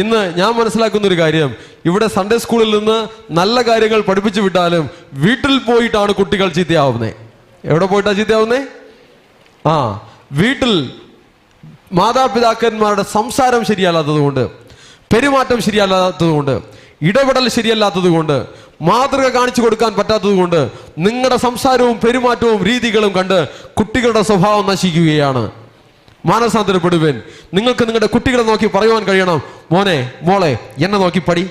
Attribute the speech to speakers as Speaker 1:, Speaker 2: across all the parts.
Speaker 1: ഇന്ന് ഞാൻ മനസ്സിലാക്കുന്ന ഒരു കാര്യം. ഇവിടെ സൺഡേ സ്കൂളിൽ നിന്ന് നല്ല കാര്യങ്ങൾ പഠിപ്പിച്ചു വിട്ടാലും വീട്ടിൽ പോയിട്ടാണ് കുട്ടികൾ ചീത്തയാവുന്നത് എവിടെ പോയിട്ടാണ് ചീത്തയാവുന്നേ? ആ വീട്ടിൽ മാതാപിതാക്കന്മാരുടെ സംസാരം ശരിയല്ലാത്തതുകൊണ്ട് പെരുമാറ്റം ശരിയല്ലാത്തതുകൊണ്ട് ഇടപെടൽ ശരിയല്ലാത്തതുകൊണ്ട് മാതൃക കാണിച്ചു കൊടുക്കാൻ പറ്റാത്തതുകൊണ്ട് നിങ്ങളുടെ സംസാരവും പെരുമാറ്റവും രീതികളും കണ്ട് കുട്ടികളുടെ സ്വഭാവം നശിക്കുകയാണ്. മാനസാന്തരപ്പെടുവൻ. നിങ്ങൾക്ക് നിങ്ങളുടെ കുട്ടികളെ നോക്കി പറയുവാൻ കഴിയണം. മോനെ മോളെ എന്നെ നോക്കി പടി.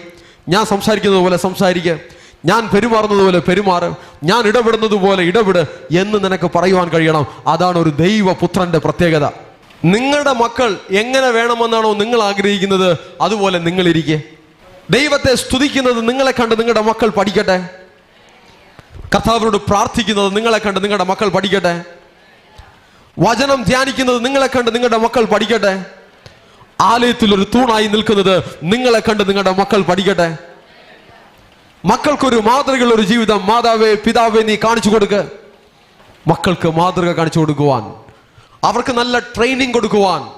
Speaker 1: ഞാൻ സംസാരിക്കുന്നത് പോലെ സംസാരിക്കുക ഞാൻ പെരുമാറുന്നത് പോലെ പെരുമാറ്. ഞാൻ ഇടപെടുന്നത് പോലെ ഇടപെട് എന്ന് നിനക്ക് പറയുവാൻ കഴിയണം. അതാണ് ഒരു ദൈവ ദൈവപുത്രന്റെ പ്രത്യേകത. നിങ്ങളുടെ മക്കൾ എങ്ങനെ വേണമെന്നാണോ നിങ്ങൾ ആഗ്രഹിക്കുന്നത് അതുപോലെ നിങ്ങളിരിക്കെ. ദൈവത്തെ സ്തുതിക്കുന്നത് നിങ്ങളെ കണ്ട് നിങ്ങളുടെ മക്കൾ പഠിക്കട്ടെ. കർത്താവിനോട് പ്രാർത്ഥിക്കുന്നത് നിങ്ങളെ കണ്ട് നിങ്ങളുടെ മക്കൾ പഠിക്കട്ടെ. വചനം ധ്യാനിക്കുന്നത് നിങ്ങളെ കണ്ട് നിങ്ങളുടെ മക്കൾ പഠിക്കട്ടെ? ആലയത്തിൽ ഒരു തൂണായി നിൽക്കുന്നത് നിങ്ങളെ കണ്ട് നിങ്ങളുടെ മക്കൾ പഠിക്കട്ടെ? മക്കൾക്കൊരു മാതൃകയുള്ള ഒരു ജീവിതം മാതാവേ പിതാവേ നീ കാണിച്ചു കൊടുക്ക്. മക്കൾക്ക് മാതൃക കാണിച്ചു കൊടുക്കുവാൻ അവർക്ക് നല്ല ട്രെയിനിങ് കൊടുക്കുവാൻ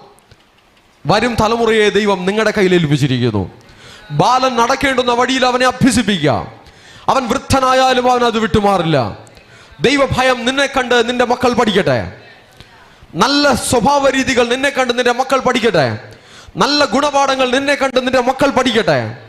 Speaker 1: വരും തലമുറയെ ദൈവം നിങ്ങളുടെ കയ്യിൽ ഏൽപ്പിച്ചിരിക്കുന്നു. ബാലൻ നടക്കേണ്ടുന്ന വഴിയിൽ അവനെ അഭ്യസിപ്പിക്കുക. അവൻ വൃദ്ധനായാലും അവൻ അത് വിട്ടുമാറില്ല. ദൈവഭയം നിന്നെ കണ്ട് നിന്റെ മക്കൾ പഠിക്കട്ടെ? നല്ല സ്വഭാവ രീതികൾ നിന്നെ കണ്ട് നിന്റെ മക്കൾ പഠിക്കട്ടെ. നല്ല ഗുണപാഠങ്ങൾ നിന്നെ കണ്ട് നിന്റെ മക്കൾ പഠിക്കട്ടെ.